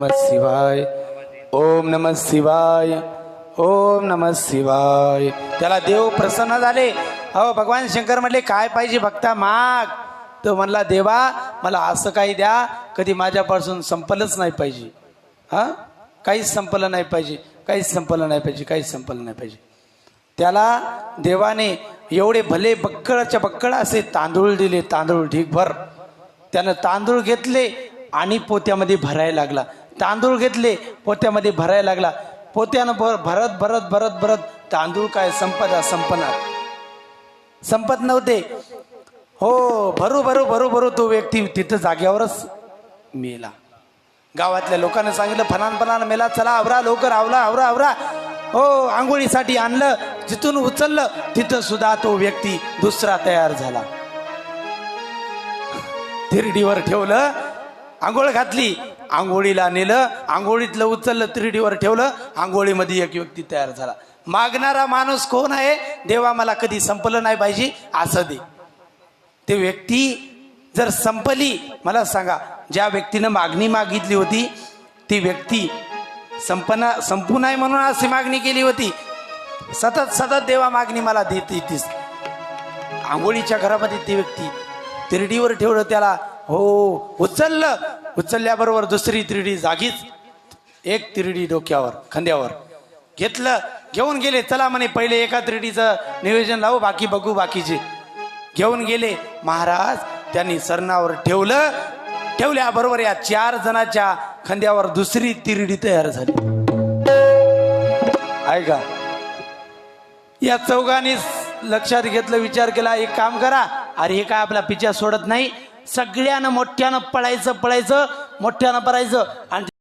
नमः शिवाय। ओम नमः शिवाय। ओम नमः शिवाय। त्याला देव प्रसन्न झाले. हो भगवान शंकर म्हटले काय पाहिजे भक्ता माग? तो म्हणला देवा मला असं काही द्या कधी माझ्यापासून संपलंच नाही पाहिजे. हा? काहीच संपलं नाही पाहिजे काहीच संपलं नाही पाहिजे काहीच संपलं नाही पाहिजे. त्याला देवाने एवढे भले बक्कळच्या बक्कळ असे तांदूळ दिले तांदूळ ढीकभर त्यानं तांदूळ घेतले आणि पोत्यामध्ये भरायला लागला. तांदूळ घेतले पोत्यामध्ये भरायला लागला. पोत्यानं भर भरत भरत भरत भरत तांदूळ काय संपदा संपणार. संपत नव्हते. हो भरू भरू भरू भरू तो व्यक्ती तिथं जाग्यावरच मेला. गावातल्या लोकांना सांगितलं फलान मेला चला आवरा लवकर आवरा आवरा आवरा. हो आंघोळीसाठी आणलं जिथून उचललं तिथं सुद्धा तो व्यक्ती दुसरा तयार झाला. थिरडीवर ठेवलं आंघोळ घातली आंघोळीला नेलं आंघोळीतलं उचललं तिरडीवर ठेवलं आंघोळीमध्ये एक व्यक्ती तयार झाला. मागणारा माणूस कोण आहे? देवा मला कधी संपलं नाही पाहिजे असं दे. ते व्यक्ती जर संपली मला सांगा ज्या व्यक्तीनं मागणी मागितली होती ती व्यक्ती संपना संपू नाही म्हणून अशी मागणी केली होती. सतत सतत देवा मागणी मला देत येतीस. आंघोळीच्या घरामध्ये ती व्यक्ती तिरडीवर ठेवलं त्याला हो उचललं उचलल्याबरोबर दुसरी तिरडी जागीच एक तिरडी डोक्यावर खांद्यावर. घेतलं घेऊन गेले चला म्हणे पहिले एका तिरडीचं नियोजन लावू बाकी बघू बाकीचे. घेऊन गेले महाराज त्यांनी सरणावर ठेवलं ठेवल्याबरोबर या चार जणाच्या खांद्यावर दुसरी तिरडी तयार झाली. ऐका. या चौघांनी लक्षात घेतलं विचार केला एक काम करा. अरे हे काय आपला पिच्या सोडत नाही? सगळ्यानं मोठ्यानं पळायचं पळायचं मोठ्यानं पळायचं. आणि